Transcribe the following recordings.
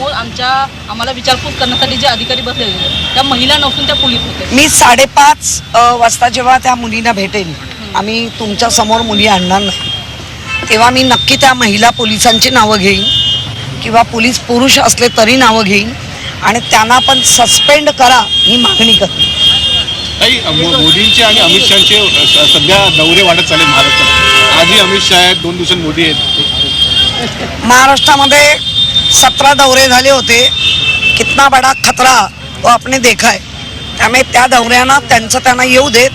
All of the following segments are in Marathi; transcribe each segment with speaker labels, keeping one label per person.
Speaker 1: समोर आमच्या आम्हाला विचारपूस करण्यासाठी जे अधिकारी बसलेले होते, त्या महिला नसून त्या पोलीस होते.
Speaker 2: मी साडेपाच वाजता जेव्हा त्या मुलींना भेटेन आम्ही तुमच्यासमोर मुली आणणार नाही. तेव्हा मी नक्की त्या महिला पोलिसांची नावं घेईन किंवा पोलीस पुरुष असले तरी नावं घेईन आणि त्यांना पण सस्पेंड करा ही मागणी करते.
Speaker 3: मोदींचे आणि अमित शहाचे सध्या दौरे वाढत चालले महाराष्ट्रात. आजही अमित शहा आहेत दोन दिवसांनी मोदी आहेत.
Speaker 2: महाराष्ट्रामध्ये सतरा दौरे झाले होते. कितना बडा खतरा तो आपने देखा है. त्यामुळे त्या दौऱ्यांना त्यांचं त्यांना येऊ देत.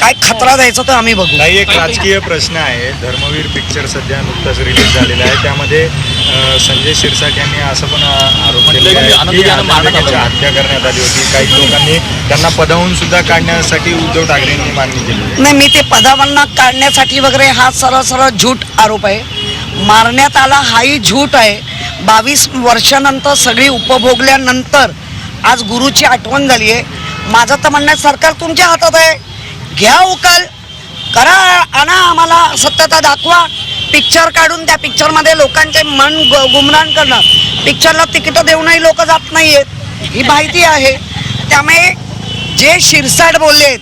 Speaker 2: काय खतरा द्यायचा तो आम्ही बघू.
Speaker 4: नाही एक राजकीय प्रश्न आहे. धर्मवीर पिक्चर सध्या नुकताच रिलीज झालेला आहे. त्यामध्ये अं, संजय शिरसाट यांनी असं पण अं, आरोप केलेला आहे
Speaker 3: आनंद
Speaker 4: की आनंद. हत्या करण्यात आली होती. काही लोकांनी त्यांना पदावून सुद्धा काढण्यासाठी उद्धव ठाकरेंनी मागणी केली आहे.
Speaker 2: नाही मी ते पदावरनं काढण्यासाठी वगैरे हा सरळ सरळ झूट आरोप आहे. मारण्यात आला हाही झूट आहे. बावीस वर्षानंतर सगळी उपभोगल्यानंतर आज गुरुची आठवण झाली आहे माझं तर म्हणणं आहे, सरकार तुमच्या हातात आहे. घ्या उकल करा आणा आम्हाला सत्यता दाखवा. पिक्चर काढून त्या पिक्चरमध्ये लोकांचे मन गुमराण करणं पिक्चरला तिकीटं देऊनही लोक जात नाही आहेत ही माहिती आहे. त्यामुळे जे शिरसाट आहेत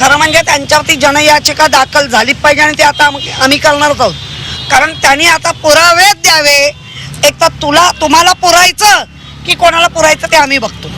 Speaker 2: खरं म्हणजे त्यांच्यावरती जनयाचिका दाखल झाली पाहिजे आणि ते आता आम्ही करणारच आहोत. कारण त्यांनी आता पुरावे द्यावे. एक तर तुला तुम्हाला पुरायचं की कोणाला पुरायचं ते आम्ही बघतो.